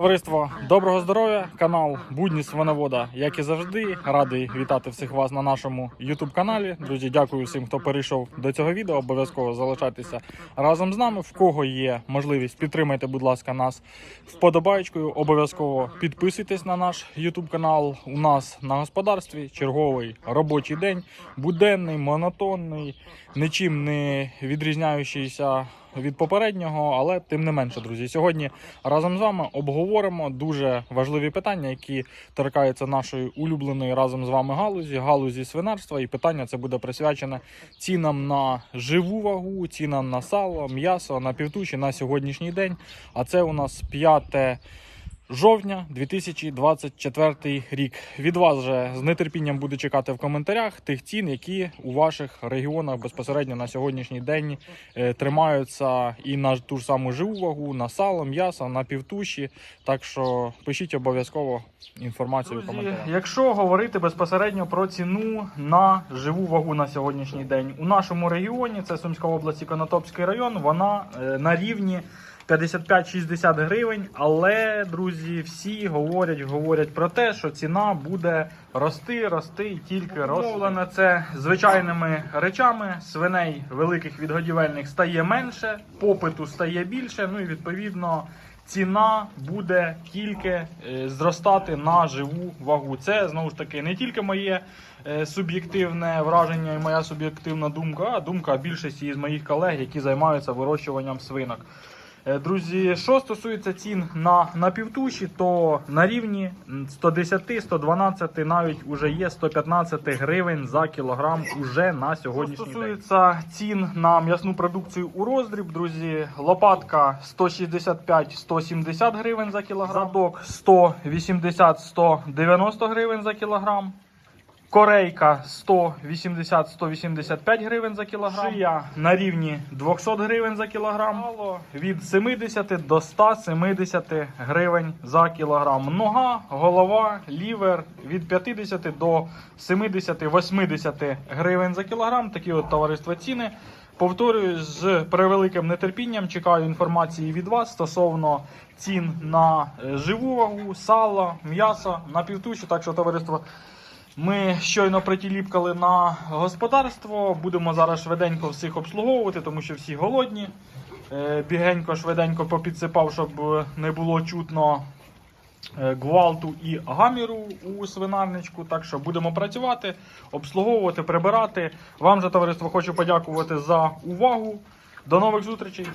Товариство, доброго здоров'я! Канал Будні Свиновода, як і завжди, радий вітати всіх вас на нашому youtube каналі. Друзі, дякую всім, хто перейшов до цього відео. Обов'язково залишайтеся разом з нами. В кого є можливість, підтримайте, будь ласка, нас вподобайкою. Обов'язково підписуйтесь на наш youtube канал. У нас на господарстві черговий робочий день, буденний, монотонний, нічим не відрізняючийся від попереднього, але тим не менше, друзі, сьогодні разом з вами обговоримо дуже важливі питання, які торкаються нашої улюбленої разом з вами галузі, галузі свинарства. І питання це буде присвячене цінам на живу вагу, цінам на сало, м'ясо, на півтучі на сьогоднішній день. А це у нас 5 жовтня 2024 рік. Від вас же з нетерпінням буду чекати в коментарях тих цін, які у ваших регіонах безпосередньо на сьогоднішній день е, тримаються і на ту ж саму живу вагу, на сало, м'ясо, на півтуші. Так що пишіть обов'язково інформацію в коментарях. Якщо говорити безпосередньо про ціну на живу вагу на сьогоднішній день у нашому регіоні, це Сумська область і Конотопський район, вона е, на рівні 55-60 гривень. Але друзі, всі говорять, говорять про те, що ціна буде рости, рости і тільки рости. це звичайними речами. Свиней великих відгодівельних стає менше, попиту стає більше. Ну і відповідно. Ціна буде тільки е, зростати на живу вагу. Це знову ж таки не тільки моє е, суб'єктивне враження і моя суб'єктивна думка, а думка більшості із моїх колег, які займаються вирощуванням свинок. Е, Друзі, що стосується цін на, на півтуші, то на рівні 110-112 навіть уже є 115 гривень за кілограм уже на сьогоднішній день. Стосується цін на м'ясну продукцію у роздріб, друзі, лопатка 165-170 гривень за кілограм, задок 180-190 гривень за кілограм. Корейка 180-185 гривень за кілограм. Шия на рівні 200 гривень за кілограм. Сало від 70 до 170 гривень за кілограм. Нога, голова, лівер від 50 до 70-80 гривень за кілограм. Такі от товариства ціни. Повторюю, з превеликим нетерпінням чекаю інформації від вас стосовно цін на живу вагу, сало, м'ясо, на півтуші. Так що товариство. Ми щойно притіліпкали на господарство. Будемо зараз швиденько всіх обслуговувати, тому що всі голодні. Е, Бігенько, швиденько попідсипав, щоб не було чутно е, гвалту і гаміру у свинарничку. Так що будемо працювати, обслуговувати, прибирати. Вам же, товариство, хочу подякувати за увагу. До нових зустрічей!